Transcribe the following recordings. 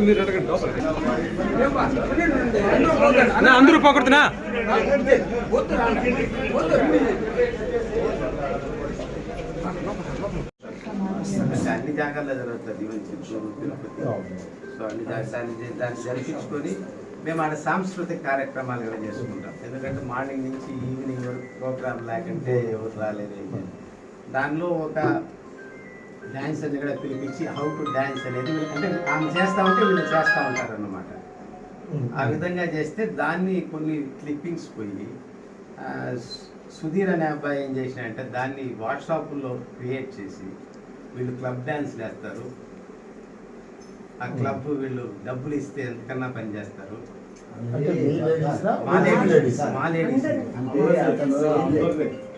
మీరు అడగండి అందరూ పోకూడదునా? అన్ని జాగాల్లో జరుగుతుంది ఈవెన్ చిత్తూరు తిరుపతి. సో అన్ని జా- దాన్ని దాన్ని జరిపించుకొని మేము ఆడ సాంస్కృతిక కార్యక్రమాలు కూడా చేసుకుంటాం. ఎందుకంటే మార్నింగ్ నుంచి ఈవినింగ్ వరకు ప్రోగ్రామ్ లేకుంటే ఎవరు రాలేదు దానిలో ఒక డ్యాన్స్ అని కూడా పిలిపించి హౌ టు డ్యాన్స్ అనేది అంటే ఆమె చేస్తా ఉంటే వీళ్ళు చేస్తూ ఉంటారు అన్నమాట ఆ విధంగా చేస్తే దాన్ని కొన్ని క్లిప్పింగ్స్ పోయి సుధీర్ అనే అబ్బాయి ఏం చేసినాడంటే దాన్ని వాట్సాప్లో క్రియేట్ చేసి వీళ్ళు క్లబ్ డ్యాన్స్ వేస్తారు ఆ క్లబ్ వీళ్ళు డబ్బులు ఇస్తే ఎంతకన్నా పని చేస్తారు.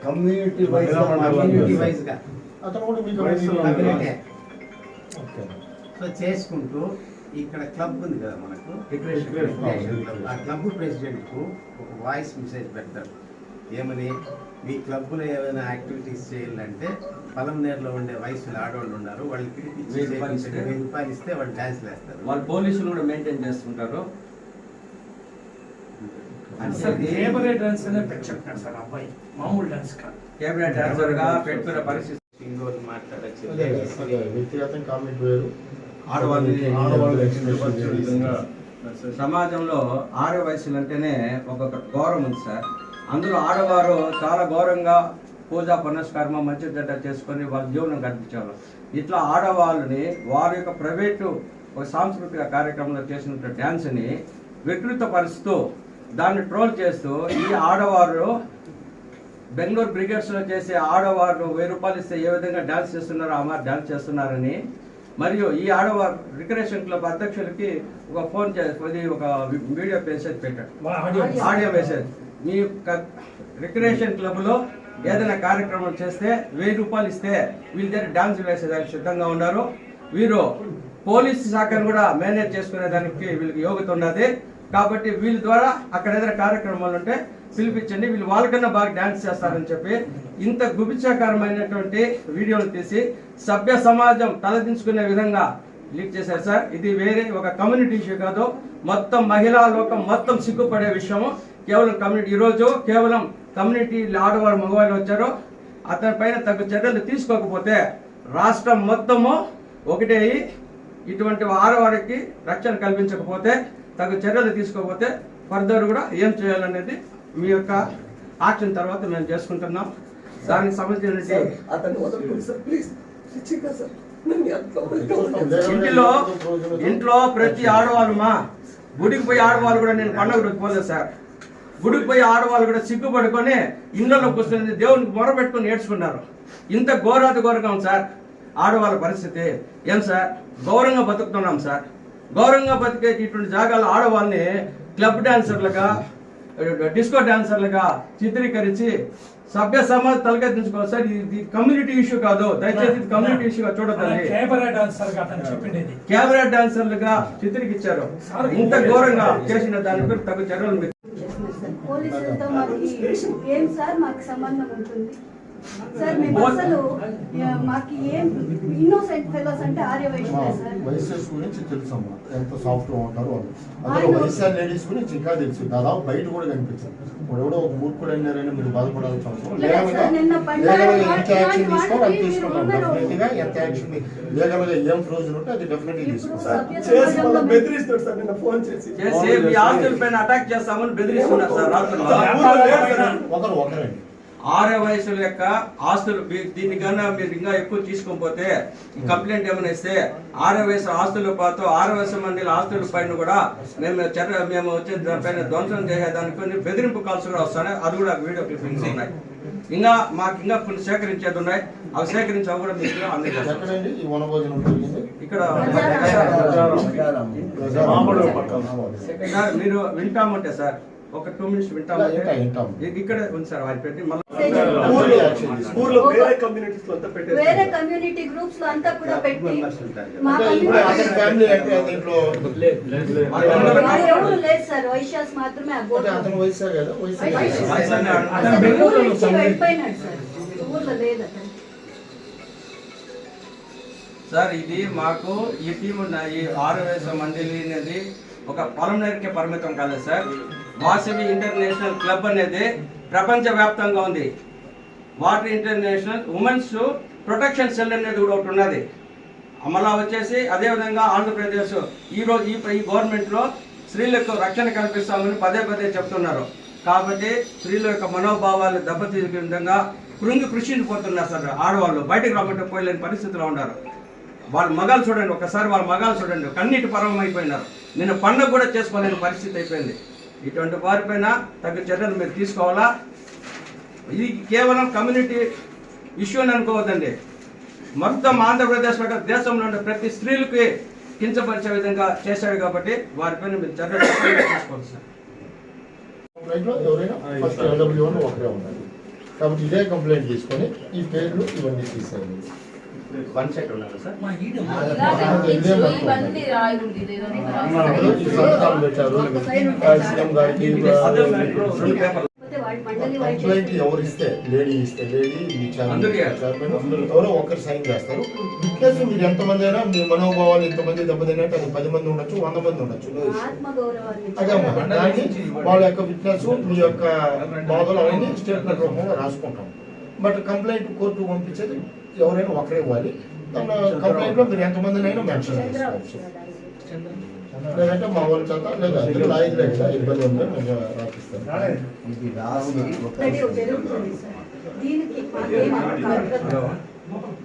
కమ్యూనిటీ వైజ్ కమ్యూనిటీ వైజ్గా. అతను కూడా మీ కమ్యూనిటీ ఓకే. సో చేసుకుంటూ ఇక్కడ క్లబ్ ఉంది కదా మనకు. ఆ క్లబ్ ప్రెసిడెంట్కు ఒక వాయిస్ మెసేజ్ పెడతాడు ఏమని? మీ క్లబ్లో ఏమైనా యాక్టివిటీస్ చేయాలంటే పలంనేరులో ఉండే వయసులో ఆడవాళ్ళు ఉన్నారు. వాళ్ళని పిలిపించి రూపాయలు. ఇస్తే? వాళ్ళు డాన్స్ వేస్తారు. వాళ్ళు పోలీసులు కూడా మెయింటైన్ చేస్తుంటారు. లేబర్ డాన్స్ అనేది పెట్టాడు సార్ అబ్బాయి. మామూలు డాన్స్ కాదు. గా పెట్టుకునే పరిస్థితి ఇంకోటి మాట్లాడచ్చు. అదే అదే వ్యక్తిగతం కామెంట్ వేరు. ఆడవాళ్ళని ఆడవాళ్ళు ఎక్స్ప్రెషన్ చేసి సమాజంలో ఆరు వయసులు అంటేనే ఒక గౌరవం ఉంది సార్. అందులో ఆడవారు చాలా గౌరవంగా పూజా పునస్కారమ మంచి చెడ్డ చేసుకొని వాళ్ళ జీవనం గడిపించేవాళ్ళు. ఇట్లా ఆడవాళ్ళని వారి యొక్క ప్రైవేటు ఒక సాంస్కృతిక కార్యక్రమంలో చేసినట్టు డ్యాన్స్ని వికృతపరుస్తూ దాన్ని ట్రోల్ చేస్తూ ఈ ఆడవారు బెంగళూరు బ్రిగేడ్స్లో చేసే ఆడవారు వెయ్యి రూపాయలు ఇస్తే ఏ విధంగా డాన్స్ చేస్తున్నారో ఆ డాన్స్ చేస్తున్నారని. మరియు ఈ ఆడవారు రిక్రియేషన్ క్లబ్ అధ్యక్షులకి ఒక ఫోన్ చేసి ఒక వీడియో మెసేజ్ పెట్టాడు. Audio audio message. మీ రిక్రియేషన్ క్లబ్లో ఏదైనా కార్యక్రమం చేస్తే వెయ్యి రూపాయలు ఇస్తే వీళ్ళ దగ్గర డాన్స్ వేసేదానికి సిద్ధంగా ఉన్నారు. వీరు పోలీస్ శాఖను కూడా మేనేజ్ చేసుకునే దానికి వీళ్ళకి యోగ్యత ఉన్నది. కాబట్టి వీళ్ళ ద్వారా అక్కడ ఏదైనా కార్యక్రమాలు ఉంటే పిలిపించండి. వీళ్ళు వాళ్ళకన్నా బాగా డాన్స్ చేస్తారని చెప్పి ఇంత గుబిచాకరమైనటువంటి వీడియోలు తీసి సభ్య సమాజం తలదించుకునే విధంగా లీక్ చేశారు సార్. ఇది వేరే ఒక కమ్యూనిటీ ఇష్యూ కాదు. మొత్తం మహిళా లోకం మొత్తం సిగ్గుపడే విషయము. కేవలం కమ్యూనిటీ ఈరోజు కేవలం కమ్యూనిటీ ఆడవారు మగవాళ్ళు వచ్చారు. అతని పైన తగు చర్యలు తీసుకోకపోతే రాష్ట్రం మొత్తము ఒకటే ఇటువంటి ఆడవారికి రక్షణ కల్పించకపోతే తగు చర్యలు తీసుకోకపోతే ఫర్దర్ కూడా ఏం చేయాలనేది మీ యొక్క యాక్షన్ తర్వాత మేము చేసుకుంటున్నాం. దానికి సంబంధించిన. ఇంటిలో ఇంట్లో ప్రతి ఆడవాళ్ళు మా గుడికి పోయి ఆడవాళ్ళు కూడా నేను పండగ పోలేదు సార్. గుడికి పోయి ఆడవాళ్ళు కూడా సిగ్గుపడుకొని ఇళ్ళలో కూర్చొని దేవునికి మొరపెట్టుకొని ఏడ్చుకున్నారు. ఇంత ఘోరాతి ఘోరంగా ఉంది సార్. ఆడవాళ్ళ పరిస్థితి ఏం సార్? గౌరవంగా బతుకుతున్నాం సార్. గౌరవంగా బతికే ఇటువంటి జాగాల ఆడవాళ్ళని క్లబ్ డాన్సర్లుగా డిస్కో డాన్సర్లుగా చిత్రీకరించి సభ్య సమాజ్ తలకెత్తించుకోవాలి. సార్ ఇది కమ్యూనిటీ ఇష్యూ కాదు. దయచేసి ఇది కమ్యూనిటీ ఇష్యూగా చూడదండి కేబరా డాన్సర్గా అతను చెప్పిండేది. కెమెరా డాన్సర్లుగా చిత్రీకరించారు. ఇంత ఘోరంగా చేసిన దాని గురించి తగు చర్యలు పోలీసులతో మాకు ఏం సార్ మాకు సంబంధం ఉంటుంది? సార్ మేము అసలు మాకు ఏం ఇన్నోసెంట్ ఫెలోస్ అంటే ఆర్య సార్. వైసెస్ గురించి తెలుసమ్మా ఎంత సాఫ్ట్గా ఉంటారో వాళ్ళు. అదే వైఎస్ఆర్ లేడీస్ గురించి ఇంకా తెలుసు. దాదాపు బయట కూడా కనిపించారు. ఇప్పుడు ఎవడో ఒక మూర్ఖుడు అన్నారని మీరు బాధపడాల్సిన అవసరం లేగలుగా ఎంత యాక్షన్ తీసుకోవాలి అది తీసుకుంటాం. డెఫినెట్గా ఎంత యాక్షన్ లేగలుగా ఏం ప్రయోజనం ఉంటే అది డెఫినెట్ తీసుకుంటాం. బెదిరిస్తాడు సార్ నిన్న ఫోన్ చేసి. చేసి మీ ఆస్తుల పైన అటాక్ చేస్తామని బెదిరిస్తున్నారు సార్ ఒకరు ఒకరండి. ఆరో వయసుల యొక్క ఆస్తులు మీ- దీన్ని కన్నా మీరు ఇంకా ఎక్కువ తీసుకోకపోతే ఈ కంప్లైంట్ ఏమైనా ఇస్తే ఆరో వయసు ఆస్తుల పాటు ఆరో వయసు మంది ఆస్తుల పైన కూడా మేము చర్య మేము వచ్చే దానిపైన ధ్వంసం చేసేదానికి కొన్ని బెదిరింపు కాల్స్ కూడా వస్తున్నాయి. అది కూడా వీడియో క్లిప్పింగ్స్ ఉన్నాయి. ఇంకా మాకు ఇంకా కొన్ని సేకరించేది ఉన్నాయి. అవి సేకరించి అవి కూడా మీకు అందజేస్తాం ఇక్కడ మీరు వింటామంటే సార్ ఒక టూ మినిట్స్ వింటాం, వింటాం. ఇక్కడ ఉంది సార్ వారి పెట్టి వేరే కమ్యూనిటీస్లో అంతా పెట్టేసి వేరే కమ్యూనిటీ గ్రూప్స్లో అంతా కూడా పెట్టి. మా ఫ్యామిలీ అంటే దీంట్లో లేదు సార్? వైశ్యాస్ మాత్రమే అతను కదా? నుంచి వెళ్ళిపోయినాడు సార్. ఊర్లో లేదు అతను. సార్ ఇది మాకు ఈ టీం ఉన్న ఈ ఆరు వేల మండలి అనేది ఒక పొలంనరికే పరిమితం కాదు సార్. వాసవి ఇంటర్నేషనల్ క్లబ్ అనేది ప్రపంచ వ్యాప్తంగా ఉంది. Water international women's protection cell అనేది కూడా ఒకటి ఉన్నది. మళ్ళా వచ్చేసి అదేవిధంగా ఆంధ్రప్రదేశ్ ఈరోజు ఈ ఈ గవర్నమెంట్లో స్త్రీలకు రక్షణ కల్పిస్తామని పదే పదే చెప్తున్నారు. కాబట్టి స్త్రీల యొక్క మనోభావాలు దెబ్బతీసే విధంగా కృంగి కృషించిపోతున్నారు సార్ ఆడవాళ్ళు. బయటకు రమ్మంటే పోయలేని పరిస్థితిలో ఉన్నారు. వాళ్ళ మగాలు చూడండి ఒకసారి వాళ్ళ మగాలు చూడండి. కన్నీటి పర్వం అయిపోయినారు. నిన్న పండుగ కూడా చేసుకోలేని పరిస్థితి అయిపోయింది. ఇటువంటి వారిపైన తగ్గ చర్యలు మీరు తీసుకోవాలా? ఇది కేవలం కమ్యూనిటీ ఇష్యూ అని అనుకోవద్దండి. మొత్తం ఆంధ్రప్రదేశ్లో దేశంలో ఉండే ప్రతి స్త్రీలకి కించపరిచే విధంగా చేశాడు కాబట్టి వారిపైన మీరు చర్యలు తీసుకోవాలి సార్. కాబట్టి ఇదే కంప్లైంట్ తీసుకొని ఈ పేర్లు ఇవన్నీ తీసేయండి. వన్ సెట్ ఉండాలి సార్ కంప్లైంట్ ఎవరు ఇస్తే లేడీ ఇస్తే లేడీ మీ అందరూ చైర్మన్ ఎవరో ఒకరు సైన్ చేస్తారు విట్నెస్ మీరు ఎంతమంది అయినా మీ మనోభావాలు ఎంతమంది దెబ్బతిన్నట్టు అది పది మంది ఉండొచ్చు వంద మంది ఉండొచ్చు ఆత్మ గౌరవాన్ని అదే అమ్మా దాన్ని వాళ్ళ యొక్క విట్నెస్ మీ యొక్క బాధలు అవన్నీ స్టేట్మెంట్ రూపంలో రాసుకుంటాం బట్ కంప్లైంట్ కోర్టు పంపించేది ఎవరైనా ఒకరే ఇవ్వాలి. దాని కంప్లైంట్లో మీరు ఎంతమందినైనా మెన్షన్ చేసుకోవచ్చు లేదంటే మా వాళ్ళ చేత లేదా ఇద్దరు ఇబ్బంది మేము రాపిస్తాం.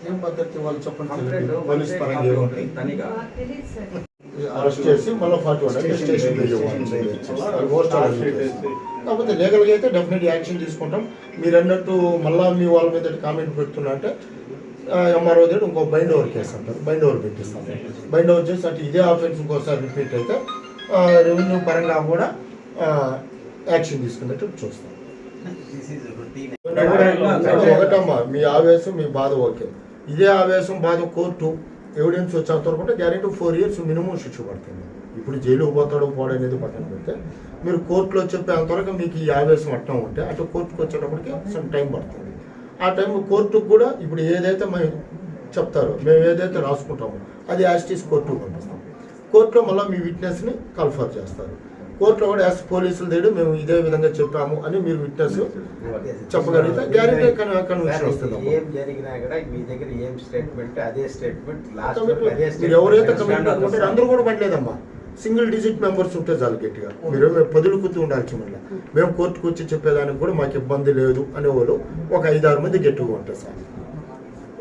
ఏం పద్ధతి వాళ్ళు చెప్పండి పోలీస్ పరంగా ఏముంటాయి అరెస్ట్ చేసి మళ్ళీ ఫార్టీ వన్ స్టేషన్ కాకపోతే లీగల్గా అయితే డెఫినెట్ యాక్షన్ తీసుకుంటాం. మీరు అన్నట్టు మళ్ళీ మీ వాళ్ళ మీద కామెంట్ పెడుతున్నా అంటే ఎంఆర్ఓ దగ్గర ఇంకో బైండ్ ఓవర్ కేసు అంటారు. బైండ్ ఓవర్ పెట్టిస్తాం బైండ్ ఓవర్ చేసి అంటే ఇదే ఆఫెన్స్ ఇంకోసారి రిపీట్ అయితే రెవెన్యూ పరంగా కూడా యాక్షన్ తీసుకున్నట్టు చూస్తాం. దిస్ ఒకటమ్మా మీ ఆవేశం మీ బాధ ఓకే. ఇదే ఆవేశం బాధ కోర్టు ఎవిడెన్స్ వచ్చేంత వరకు అంటే గ్యారెంటీ ఫోర్ ఇయర్స్ మినిమం శిక్ష పడుతుంది. ఇప్పుడు జైలు పోతాడో పోవడం అనేది పక్కన పెడితే మీరు కోర్టులో చెప్పేంతవరకు మీకు ఈ ఆవేశం అట్టం ఉంటే అటు కోర్టుకు వచ్చేటప్పటికి సమ్ టైం పడుతుంది. ఆ టైం కోర్టుకు కూడా ఇప్పుడు ఏదైతే మేము చెప్తారో మేము ఏదైతే రాసుకుంటామో అది యాస్టీస్ కోర్టుకు పంపిస్తాం. కోర్టులో మళ్ళీ మీ విట్నెస్ని కన్ఫర్ చేస్తారు. కోర్టులో కూడా యాస్ పోలీసులు దగ్గర మేము ఇదే విధంగా చెప్పాము అని మీరు విట్నెస్ చెప్పగలిగితే గ్యారెంటీ వస్తుంది. అప్పుడు. ఏం జరిగినా కూడా మీ దగ్గర ఏం స్టేట్మెంట్ అదే స్టేట్మెంట్ లాస్ట్ ఎవరైతే అందరూ కూడా పడలేదమ్మా. సింగిల్ డిజిట్ మెంబర్స్ ఉంటే చాలు గట్టిగా. మీరు మేము పదులు ఉండాల్సి మళ్ళీ మేము కోర్టుకు వచ్చి చెప్పేదానికి కూడా మాకు ఇబ్బంది లేదు అనేవాళ్ళు ఒక ఐదారు మంది గట్టిగా ఉంటారు సార్.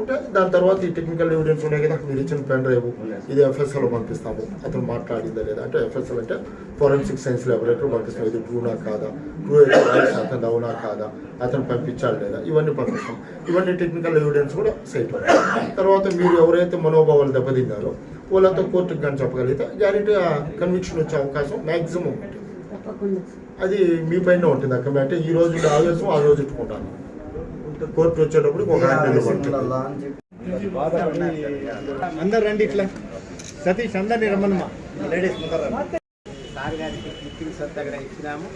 ఉంటే దాని తర్వాత ఈ టెక్నికల్ ఎవిడెన్స్ ఉన్నాయి కదా. మీరు ఇచ్చిన పెన్ డ్రైవ్ ఇది ఎఫ్ఎస్ఎల్ పంపిస్తాము. అతను మాట్లాడిందా లేదా అంటే ఎఫ్ఎస్ఎల్ అంటే ఫోరెన్సిక్ సైన్స్ ల్యాబొరేటరీ పంపిస్తాం. ఇది ట్రూనా కాదా? ట్రూ అతను అవునా కాదా? అతను పంపించాలి లేదా? ఇవన్నీ పంపిస్తాం. ఇవన్నీ టెక్నికల్ ఎవిడెన్స్ కూడా సైట్ తర్వాత మీరు ఎవరైతే మనోభావాలు దెబ్బతిన్నారో వాళ్ళంతా కోర్టుకు కానీ చెప్పగలిగితే గ్యారెంటీ కన్విక్షన్ వచ్చే అవకాశం మ్యాక్సిమం ఉంటుంది. అది మీ పైన ఉంటుంది అక్కడ అంటే ఈ రోజు ఆవేశం ఆ రోజు ఇట్టుకుంటాను కోర్టు వచ్చేటప్పుడు ఒక అందరు రండి ఇట్లా. సతీష్ అందరినీ రమ్మన్నమా లేడీస్. సార్ గారికి క్లిప్పింగ్స్ అంతా కూడా ఇచ్చినాము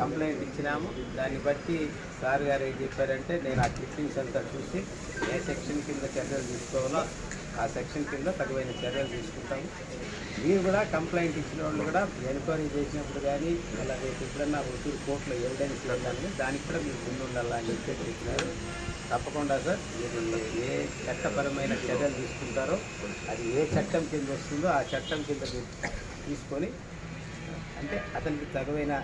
కంప్లైంట్ ఇచ్చినాము. దాన్ని బట్టి సార్ గారు ఏం చెప్పారంటే నేను ఆ క్లిప్పింగ్స్ అంతా చూసి ఏ సెక్షన్ కింద చర్యలు తీసుకోవాలో ఆ సెక్షన్ కింద తగువైన చర్యలు తీసుకుంటాము మీరు కూడా కంప్లైంట్ ఇచ్చిన వాళ్ళు కూడా ఎన్క్వైరీ చేసినప్పుడు కానీ అలా రేపు ఎప్పుడన్నా ఒత్తిడి కోర్టులో ఎవిడెన్స్ ఉండాలని దానికి కూడా మీరు ముందు ఉండాలని చెప్పి చెప్పినారు. తప్పకుండా సార్ మీరు ఏ చట్టపరమైన చర్యలు తీసుకుంటారో అది ఏ చట్టం కింద వస్తుందో ఆ చట్టం కింద తీసుకొని అంటే అతనికి తగువైన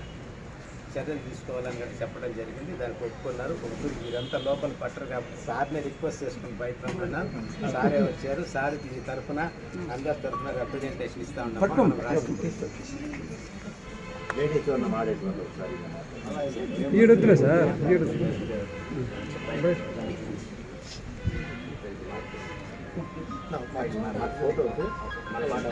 చర్యలు తీసుకోవాలని కూడా చెప్పడం జరిగింది. దానికి ఒప్పుకున్నారు ఒప్పుకుని మీరంతా లోపల పట్టరు కాబట్టి సార్ని రిక్వెస్ట్ చేసుకుని బయట రమ్మన్నాను సారే వచ్చారు. సార్ మీ తరఫున అందరి తరఫున రిప్రజెంటేషన్ ఇస్తా ఉన్నాం. సార్. ఈడ ఫోటో మన మాట